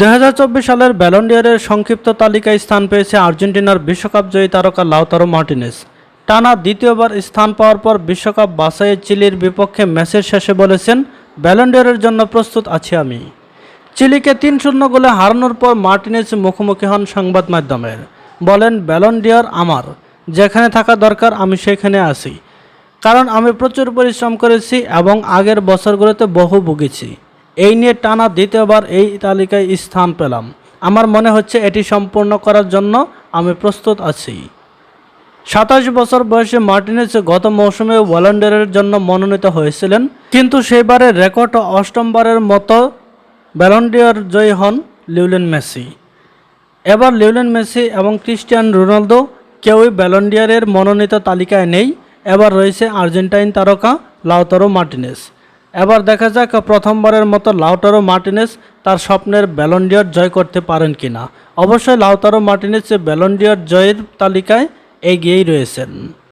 দু হাজার চব্বিশ সালের ব্যালন্ডিয়ারের সংক্ষিপ্ত তালিকায় স্থান পেয়েছে আর্জেন্টিনার বিশ্বকাপ জয়ী তারকা লাউতারো মার্টিনেস। টানা দ্বিতীয়বার স্থান পাওয়ার পর বিশ্বকাপ বাছাইয়ে চিলির বিপক্ষে ম্যাচের শেষে বলেছেন ব্যালন্ডিয়ারের জন্য প্রস্তুত আছি আমি। চিলিকে তিন শূন্য গোলে হারানোর পর মার্টিনেস মুখোমুখি হন সংবাদ মাধ্যমের। বলেন ব্যালন্ডিয়ার আমার, যেখানে থাকা দরকার আমি সেখানে আছি। কারণ আমি প্রচুর পরিশ্রম করেছি এবং আগের বছরগুলোতে বহু ভুগেছি। এই নিয়ে টানা দ্বিতীয়বার এই তালিকায় স্থান পেলাম। আমার মনে হচ্ছে এটি সম্পূর্ণ করার জন্য আমি প্রস্তুত আছি। সাতাশ বছর বয়সে মার্টিনেজ গত মৌসুমে ওয়ালান্ডারের জন্য মনোনীত হয়েছিলেন, কিন্তু সেবারের রেকর্ড অষ্টমবারের মতো ব্যালন্ডিয়ার জয়ী হন লিওলেন মেসি। এবার লিওনেল মেসি এবং ক্রিস্টিয়ান রোনালদো কেউই ব্যালন্ডিয়ারের মনোনীত তালিকায় নেই। এবার রয়েছে আর্জেন্টাইন তারকা লাউতারো মার্টিনেস। এবার দেখা যাক প্রথমবারের মতো লাউটারো মার্টিনেস তার স্বপ্নের ব্যালন্ডিয়ার জয় করতে পারেন কিনা। অবশ্যই লাউতারো মার্টিনেস ব্যালন্ডিয়ার জয়ের তালিকায় এগিয়েই রয়েছেন।